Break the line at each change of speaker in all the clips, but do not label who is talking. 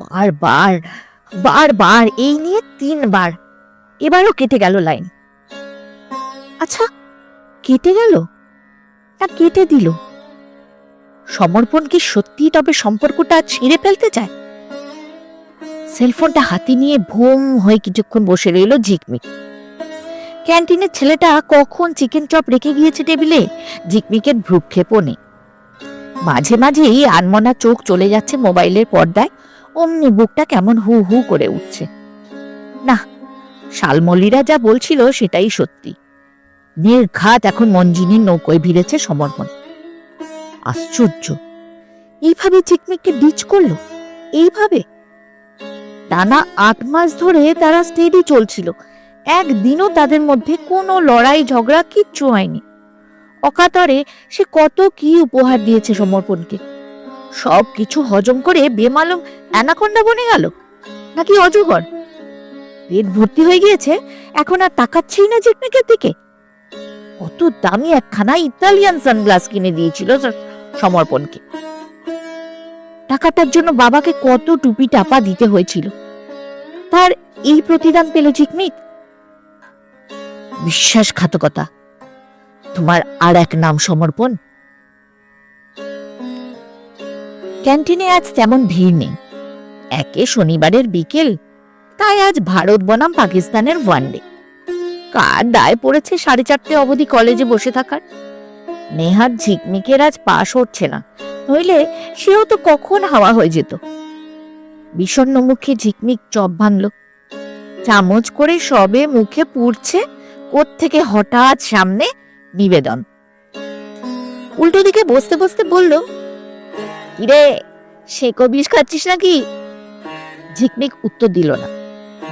বারবার বারবার এই নিয়ে তিনবার। এবারও কেটে গেল লাইন। আচ্ছা কেটে গেল? না, কেটে দিল। সমর্পণ কি সত্যি তবে সম্পর্কটা ছিঁড়ে ফেলতে চায়? সেলফোনটা হাতে নিয়ে ভোম হয়ে কিছুক্ষণ বসে রইল ঝিকমিক ক্যান্টিনের ছেলেটা কখন চিকেন চপ রেখে গিয়েছে টেবিলে? ঝিকমিকের ভ্রুক্ষেপও নেই মাঝে মাঝেই আনমনা চোখ চলে যাচ্ছে মোবাইলের পর্দায়। অমনি বুকটা কেমন হু হু করে উঠছে। না, শালমলিরা যা বলছিল সেটাই সত্যি। নির্ঘাত এখন মঞ্জিনীর নৌকোয় ভিড়েছে সমর্পণ। আশ্চর্য, এইভাবে চিকমিককে ডিচ করল? এইভাবে? টানা আট মাস ধরে তারা স্টেডি চলছিল। একদিনও তাদের মধ্যে কোনো লড়াই ঝগড়া কিচ্ছু হয়নি। অকাতরে সে কত কি উপহার দিয়েছে সমর্পণকে। সব কিছু হজম করে বেমালুম অ্যানাকোন্ডা বনে গেল। নাকি অজগর? পেট ভর্তি হয়ে গিয়েছে, এখন আর তাকাচ্ছেই না জিকমিকের দিকে। কত দামি একখানা ইতালিয়ান সানগ্লাস কিনে দিয়েছিল সমর্পণকে। টাকাটার জন্য বাবাকে কত টুপি টাপা দিতে হয়েছিল। তার এই প্রতিদান পেল জিকমিক বিশ্বাসঘাতকতা। তোমার আর এক নাম সমর্পণ? ক্যান্টিনে আজ তেমন ভিড় নেই। একে শনিবারের বিকেল, তাই আজ ভারত বনাম পাকিস্তানের ওয়ানডে কার দায় পড়েছে সাড়ে চারটে অবধি কলেজে বসে থাকার? নেহার ঝিকমিকের আজ পাশ হচ্ছে না, নইলে সেও তো কখন হাওয়া হয়ে যেত। বিষণ্ণ মুখে ঝিকমিক চপ ভাঙল চামচ করে সবে মুখে পুড়ছে থেকে হঠাৎ সামনে নিবেদন। উল্টো দিকে বসতে বসতে বলল কিরে, সে কবিস খাচ্ছিস নাকি? ঝিকমিক উত্তর দিল না।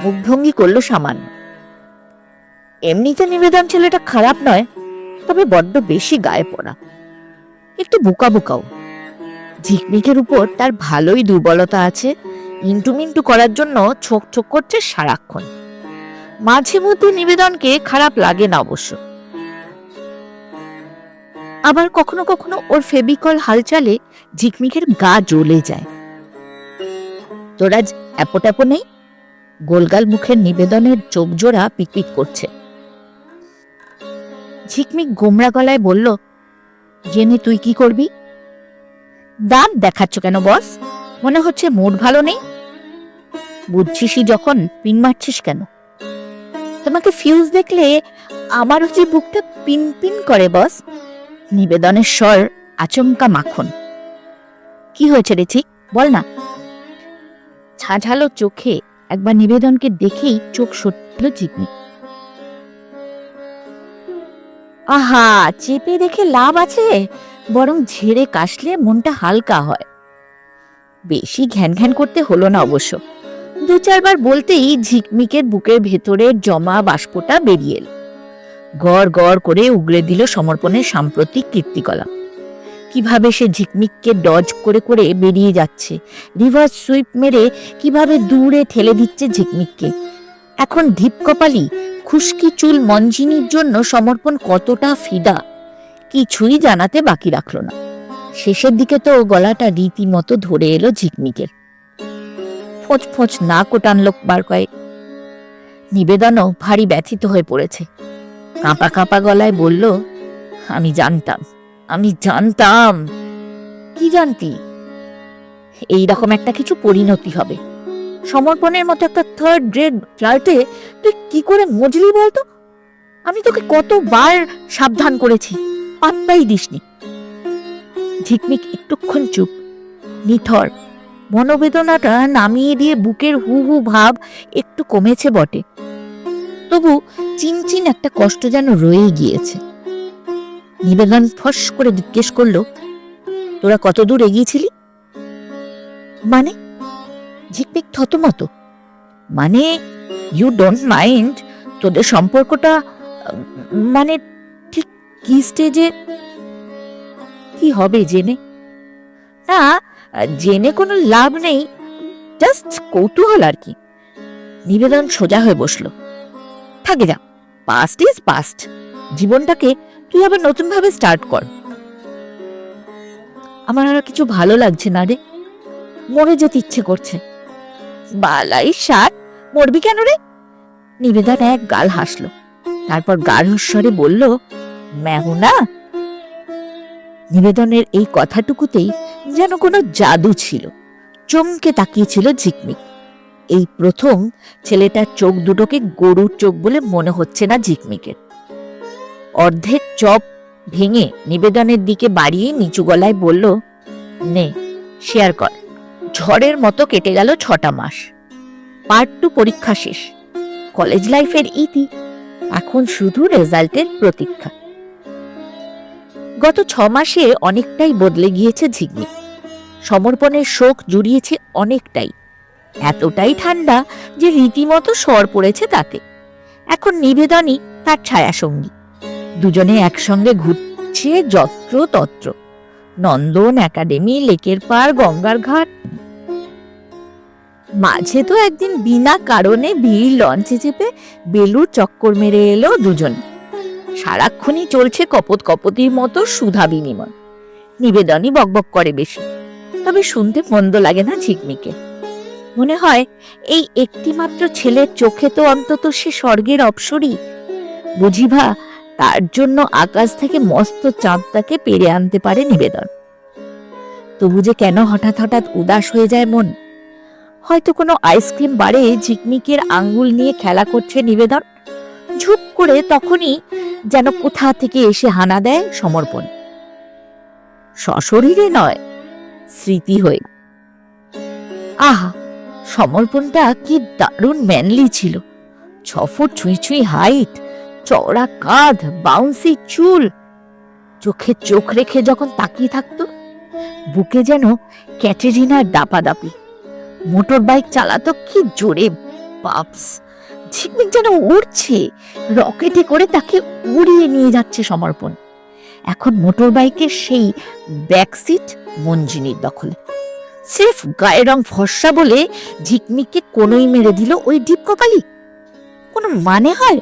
মুখভঙ্গি করল সামান্য। এমনিতে নিবেদন ছেলেটা খারাপ নয়, তবে বড্ড বেশি গায়ে পড়া। একটু বোকা বোকাও। ঝিকমিকের উপর তার ভালোই দুর্বলতা আছে ইন্টুমিন্টু করার জন্য ছোক ছোক করছে সারাক্ষণ। মাঝে মধ্যে নিবেদনকে খারাপ লাগে না অবশ্য। আবার কখনো কখনো ওর ফেবিকল হালচালে ঝিকমিকের গা জ্বলে যায়। তোরা অ্যাপো ট্যাপো নেই? গোলগাল মুখের নিবেদনের চোখ জোড়া পিকপিক করছে। ঝিকমিক গোমরা গলায় বলল, জেনে তুই কি করবি? দাঁত দেখাচ্ছ কেন, বস? মনে হচ্ছে মুড ভালো নেই? বুঝছিসই যখন, পিন মারছিস কেন? তোমাকে ফিউজ দেখলে আমারও যে বুকটা পিন পিন করে, বস। নিবেদনের স্বর আচমকা মাখন। কি হয়েছে রে ঠিক? বল না। ঝাঝালো চোখে একবার নিবেদনকে দেখেই চোখ সটল চিকনি আহা, চেপে দেখে লাভ আছে? বরং ঝেড়ে কাশলে মনটা হালকা হয়। বেশি ঘ্যান ঘ্যান করতে হলো না অবশ্য। দু চারবার বলতেই ঝিকমিকের বুকের ভেতরের জমা বাষ্পটা বেরিয়ে এলো। গড় গড় করে উগড়ে দিল সমর্পণের সাম্প্রতিক কীর্তিকলা। কীভাবে সে ঝিকমিককে ডজ করে করে বেরিয়ে যাচ্ছে রিভার্স সুইপ মেরে কীভাবে দূরে ঠেলে দিচ্ছে ঝিকমিককে? এখন ঢিপ কপালি খুশকি চুল মঞ্জিনীর জন্য সমর্পণ কতটা ফিদা, কিছুই জানাতে বাকি রাখল না। শেষের দিকে তো গলাটা রীতিমতো ধরে এলো ঝিকমিকের। ফোঁচ ফোঁচ না কোটানলো বার কয়েক নিবেদনও ভারী ব্যথিত হয়ে পড়েছে। কাঁপা কাঁপা গলায় বলল, আমি জানতাম আমি জানতাম। কি জানতি? এই রকম একটা কিছু পরিণতি হবে। সমর্পণের মতো একটা থার্ড গ্রেড ফ্লাইটে তুই কি করে মজলি বলতো? আমি তোকে কতবার সাবধান করেছি, পাত্তাই দিসনি। ঝিকমিক একটুক্ষণ চুপ, নিথর, মনোবেদনাটা নামিয়ে দিয়ে বুকের হু হু ভাব একটু কমেছে বটে। তবু চিনচিন একটা কষ্ট যেন রয়ে গিয়েছে। নিবেদন ফস করে জিজ্ঞেস করল, তোরা কত দূর এগিয়েছিলি? মানে? ঝিকমিক থতমত। মানে ইউ ডোন্ট মাইন্ড তোদের সম্পর্কটা মানে ঠিক কি স্টেজে কি হবে জেনে? না, জেনে কোনো লাভ নেই জাস্ট কৌতূহল আর কি। নিবেদন সোজা হয়ে বসল। থাকে যা। পাস্ট ইজ পাস্ট জীবনটাকে তুই আবার নতুন ভাবে স্টার্ট কর। আমার আর কিছু ভালো লাগছে না রে। মরে যেতে ইচ্ছে করছে। বালাই সাত, মরবি কেন রে? নিবেদন এক গাল হাসলো। তারপর গাঢ়স্বরে বলল ম্যাহু না নিবেদনের এই কথাটুকুতেই যেন কোনো জাদু ছিল। চমকে তাকিয়েছিল ঝিকমিক। এই প্রথম ছেলেটার চোখ দুটোকে গরুর চোখ বলে মনে হচ্ছে না ঝিকমিকের অর্ধেক চপ ভেঙে নিবেদনের দিকে বাড়িয়ে নিচু গলায় বলল, নে, শেয়ার কর। ঝড়ের মতো কেটে গেল ছটা মাস। পার্ট টু পরীক্ষা শেষ। কলেজ লাইফের ইতি। এখন শুধু রেজাল্টের প্রতীক্ষা। গত ছ মাসে অনেকটাই বদলে গিয়েছে ঝিকমিক। সমর্পণের শোক জুড়িয়েছে অনেকটাই। এতটাই ঠান্ডা যে রীতিমতো স্বর পড়েছে তাতে। এখন নিবেদনই তার ছায়াসঙ্গী। দুজনে একসঙ্গে ঘুরছে যত্র তত্র। নন্দন একাডেমি, লেকের পাড় গঙ্গার ঘাট। মাঝে তো একদিন বিনা কারণে ভিড় লঞ্চে চেপে বেলুর চক্কর মেরে এলো দুজন। সারাক্ষণই চলছে কপত কপতির মতো সুধা বিনিময়। নিবেদনই বকবক করে বেশি। তবে শুনতে মন্দ লাগে না ঝিকমিকে। মনে হয় এই একটিমাত্র ছেলের চোখে তো অন্তত সে স্বর্গের অপসরী বুঝিভা তার জন্য আকাশ থেকে মস্ত চাঁদটাকে পেরে আনতে পারে নিবেদন। তবু যে কেন হঠাৎ হঠাৎ উদাস হয়ে যায় মন? হয়তো কোনো আইসক্রিম বারে ঝিকমিকের আঙ্গুল নিয়ে খেলা করছে নিবেদন। ঝুপ করে তখনই যেন কোথা থেকে এসে হানা দেয় সমর্পণ। সশরীরে নয়, স্মৃতি হয়ে। আহা! সমর্পণটা কি দারুণ ম্যানলি ছিল। ছ ফুট ছুঁই ছুঁই হাইট চওড়া কাঁধ বাউন্সি চুল। চোখে চোখ রেখে যখন তাকিয়ে থাকতো, বুকে যেন ক্যাটেরিনার দাপাদাপি। মোটর বাইক চালাতো কি জোরে, পাপস, ঝিকমিক যেন উড়ছে, রকেটে করে তাকে উড়িয়ে নিয়ে যাচ্ছে সমর্পণ। এখন মোটর বাইকের সেই ব্যাকসিট মঞ্জিনীর দখলে। সির্ফ গায়ের রং ফর্সা বলে ঝিকমিককে কোনোই মেরে দিল ওই ডিপ কপালি কোনো মানে হয়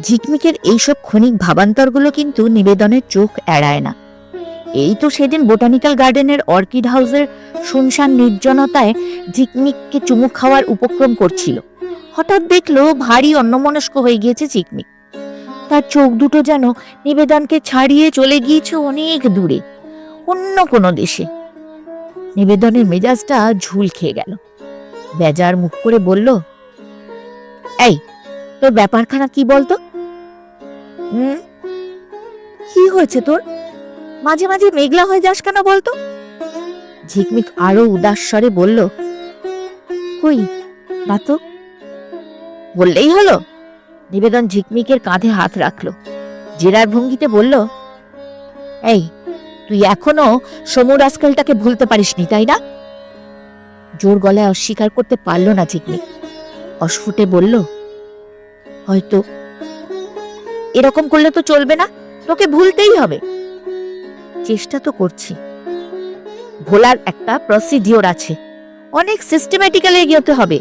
ঝিকমিকের এইসব ক্ষণিক ভাবান্তরগুলো কিন্তু নিবেদনের চোখ এড়ায় না। এই তো সেদিন বোটানিক্যাল গার্ডেনের অর্কিড হাউসের শুনশান নির্জনতায় ঝিকমিককে চুমু খাওয়ার উপক্রম করছিল। হঠাৎ দেখল ভারী অন্যমনস্ক হয়ে গিয়েছে ঝিকমিক। তার চোখ দুটো যেন নিবেদনকে ছাড়িয়ে চলে গিয়েছে অনেক দূরে, অন্য কোনো দেশে। নিবেদনের মেজাজটা ঝুল খেয়ে গেল। বেজার মুখ করে বলল, এই, তোর ব্যাপারখানা কি বলতো? হুম কি হয়েছে তোর? মাঝে মাঝে মেঘলা হয়ে যাস কেন বলতো? ঝিকমিক আরও উদাস স্বরে বলল, কই না তো বললেই হলো। নিবেদন ঝিকমিকের কাঁধে হাত রাখল। জেরার ভঙ্গিতে বলল, এই তুই এখনও সমুর আজকালটাকে ভুলতে পারিসনি, তাই না? জোর গলায় অস্বীকার করতে পারল না ঝিকমিক অস্ফুটে বলল, হয়তো। এরকম করলে তো চলবে না, তোকে ভুলতেই হবে। চেষ্টা তো করছি। ভোলার একটা প্রসিডিওর আছে। অনেক সিস্টেম্যাটিক্যালি এগিয়েতে হবে।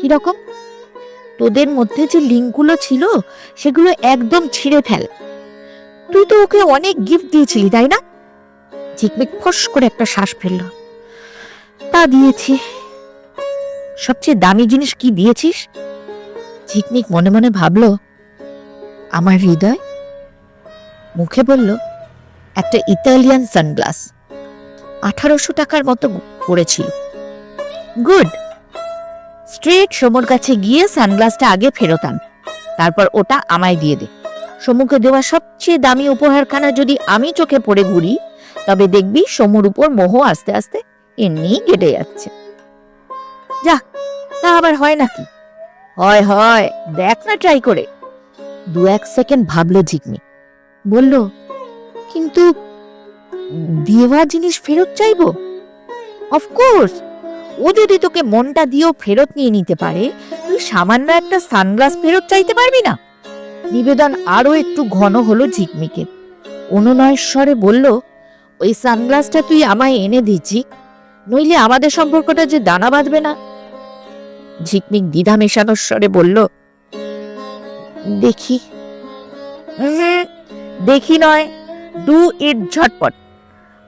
কীরকম তোদের মধ্যে যে লিঙ্কগুলো ছিল, সেগুলো একদম ছিঁড়ে ফেল। তুই তো ওকে অনেক গিফট দিয়েছিলি, তাই না? ঝিকমিক ফস করে একটা শ্বাস ফেলল। তা দিয়েছি। সবচেয়ে দামি জিনিস কি দিয়েছিস? ঝিকমিক মনে মনে ভাবলো, আমার হৃদয়? মুখে বলল, একটা ইতালিয়ান সানগ্লাস। আঠারোশো টাকার মতো পড়েছিল। গুড। স্ট্রেট সমুর কাছে গিয়ে সানগ্লাসটা আগে ফেরত আন। তারপর ওটা আমায় দিয়ে দে। সমুকে দেওয়া সবচেয়ে দামি উপহারখানা যদি আমি চোখে পড়ে ঘুরি, তবে দেখবি সমুর উপর মোহ আস্তে আস্তে এমনিই কেটে যাচ্ছে। যা, তা আবার হয় নাকি? হয় হয়, দেখ না ট্রাই করে। দু এক সেকেন্ড ভাবলো ঝিকমি বলল, কিন্তু দেওয়া জিনিস ফেরত চাইব? অফকোর্স ও যদি তোকে মনটা দিয়েও ফেরত নিয়ে নিতে পারে, তুই সামান্য একটা সানগ্লাস ফেরত চাইতে পারবি না? নিবেদন আরও একটু ঘন হলো ঝিকমিকে। অনুনয় স্বরে বলল, ওই সানগ্লাসটা তুই আমায় এনে দিচ্ছি নইলে আমাদের সম্পর্কটা যে দানা বাঁধবে না? ঝিকমিক দ্বিধা মেশানোর স্বরে বলল, দেখি। দেখি নয় ডু ইট ঝটপট।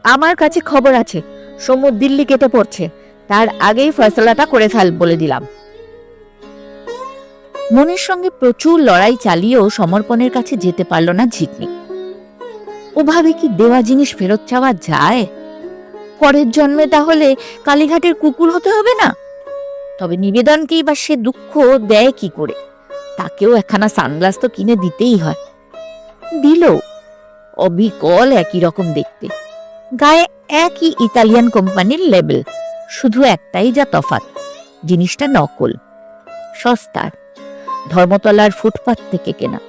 আমার কাছে খবর আছে সমুদ্র দিল্লি কেটে পড়ছে, তার আগেই ফয়সলাটা করে ফেল, বলে দিলাম। মনের সঙ্গে প্রচুর লড়াই চালিয়েও সমর্পণের কাছে যেতে পারল না ঝিকনি ওভাবে কি দেওয়া জিনিস ফেরত চাওয়া যায়? পরের জন্মে তাহলে কালীঘাটের কুকুর হতে হবে না? তবে নিবেদনকেই বা সে দুঃখ দেয় কি করে? তাকেও একখানা সানগ্লাস তো কিনে দিতেই হয়। দিল। অবিকল একই রকম দেখতে। গায়ে একই ইতালিয়ান কোম্পানির লেবেল শুধু একটাই যা তফাৎ। জিনিসটা নকল। সস্তার। ধর্মতলার ফুটপাত থেকে কেনা।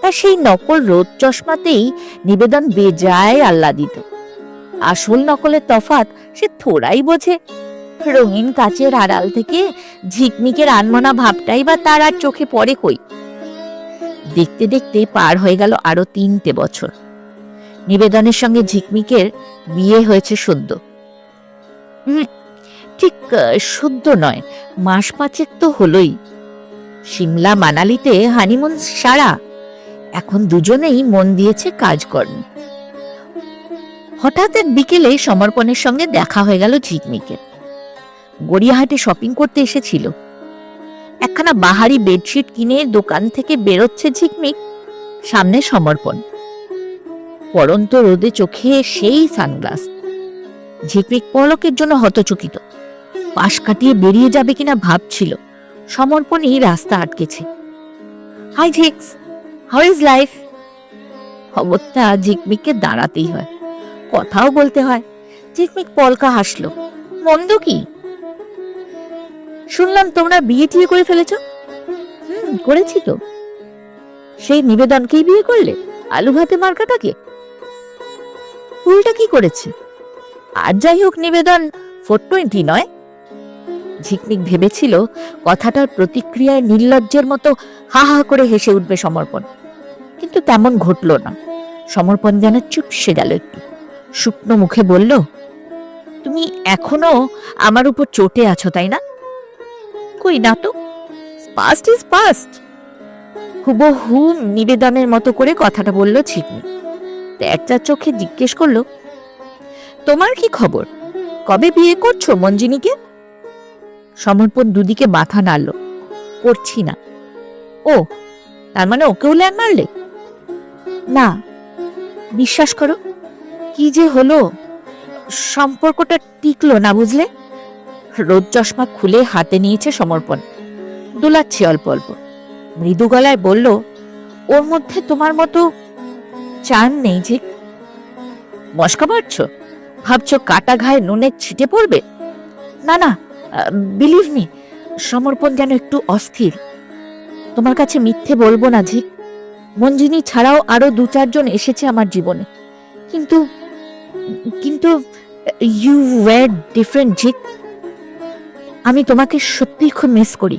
তা সেই নকল রোদ চশমাতেই নিবেদন বেজায় আহ্লাদিত আসল নকলের তফাৎ সে থোড়াই বোঝে। রঙিন কাচের আড়াল থেকে ঝিকমিকের আনমনা ভাবটাই বা তার আর চোখে পড়ে কই? দেখতে দেখতে পার হয়ে গেল আরও তিনটে বছর। নিবেদনের সঙ্গে ঝিকমিকের বিয়ে হয়েছে সদ্য। ঠিক সদ্য নয়, মাস পাঁচেক তো হলোই। সিমলা মানালিতে হানিমুন সারা। এখন দুজনেই মন দিয়েছে কাজকর্ম। হঠাৎ এক বিকেলে সমর্পণের সঙ্গে দেখা হয়ে গেল ঝিকমিকের গড়িয়াহাটে শপিং করতে এসেছিল। একখানা বাহারি বেডশিট কিনে দোকান থেকে বেরোচ্ছে ঝিকমিক, সামনে সমর্পণ। পরন্ত রোদে চোখে সেই সানগ্লাস। ঝিকমিক পলকের জন্য হতচকিত। পাশ কাটিয়ে বেরিয়ে যাবে কিনা ভাবছিল। সমর্পণই রাস্তা আটকেছে। হাই ঝিক্স হাউ ইজ লাইফ খবরটা ঝিকমিককে দাঁড়াতেই হয়। কথাও বলতে হয়। ঝিকমিক পলকা হাসলো। মন্দ কি? শুনলাম তোমরা বিয়ে টিয়ে করে ফেলেছ। হুম, করেছি তো। সেই নিবেদনকেই বিয়ে করলে? আলু ভাতে মার্কাটাকে? ফুলটা কি করেছে? আর যাই হোক, নিবেদন ফোর টোয়েন্টি নয়। ঝিকমিক ভেবেছিল কথাটার প্রতিক্রিয়ায় নির্লজ্জের মতো হা হা করে হেসে উঠবে সমর্পণ। কিন্তু তেমন ঘটল না। সমর্পণ যেন চুপসে গেল একটু। শুকনো মুখে বলল, তুমি এখনও আমার উপর চটে আছো, তাই না? কই না তো? পাস্ট ইজ পাস্ট হুবহু নিবেদনের মতো করে কথাটা বলল ঝিকমি একটা চোখে জিজ্ঞেস করল, তোমার কি খবর? কবে বিয়ে করছ মঞ্জিনীকে? সমর্পণ দুদিকে মাথা নাড়ল। করছি না। ও, তার মানে ওকেও ল্যাং মারলে? না, বিশ্বাস করো, কি যে হলো, সম্পর্কটা টিকলো না বুঝলে? রোদ চশমা খুলে হাতে নিয়েছে সমর্পণ। দোলাচ্ছে অল্প অল্প। মৃদু গলায় বলল, ওর মধ্যে তোমার মতো চান নেই যে? মস্কা মারছ? ভাবছ কাটা ঘায়ে নুনের ছিটে পড়বে? না না বিলিভ মি সমর্পণ যেন একটু অস্থির। তোমার কাছে মিথ্যে বলব না, ঝিক। মঞ্জিনী ছাড়াও আরও দু চারজন এসেছে আমার জীবনে। কিন্তু কিন্তু ইউ ওয়ার ডিফারেন্ট ঝিক। আমি তোমাকে সত্যিই খুব মিস করি।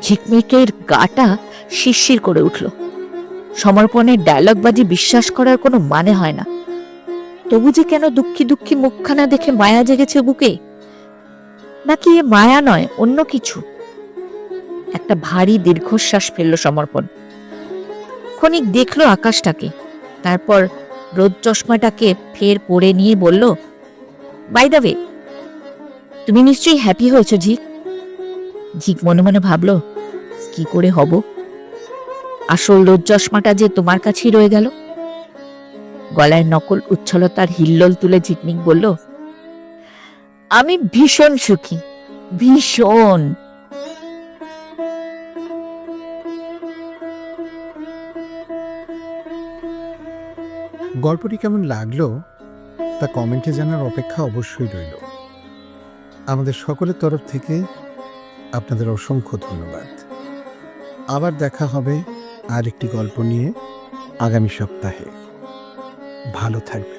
ঝিকমিকের গাটা শিরশির করে উঠল। সমর্পণের ডায়লগবাজি বিশ্বাস করার কোনো মানে হয় না। তবু যে কেন দুঃখী দুঃখী মুখখানা দেখে মায়া জেগেছে বুকে? নাকি এ মায়া নয়, অন্য কিছু? একটা ভারী দীর্ঘশ্বাস ফেলল সমর্পণ। ক্ষণিক দেখল আকাশটাকে, তারপর রোদ চশমাটাকে ফের পরে নিয়ে বলল বাই দ্য তুমি নিশ্চয়ই হ্যাপি হয়েছ, ঝিক? ঝিক মনে মনে ভাবলো, কি করে হব? আসল রোদ চশমাটা যে তোমার কাছেই রয়ে গেল? গলায় নকল উচ্ছলতার হিল্লোল তুলে ঝিকমিক বলল আমি ভীষণ সুখী, ভীষণ।
গল্পটি কেমন লাগল তা কমেন্টে জানার অপেক্ষা অবশ্যই রইল। আমাদের সকলের তরফ থেকে আপনাদের অসংখ্য ধন্যবাদ। আবার দেখা হবে আর একটি গল্প নিয়ে আগামী সপ্তাহে। ভালো থাকবেন।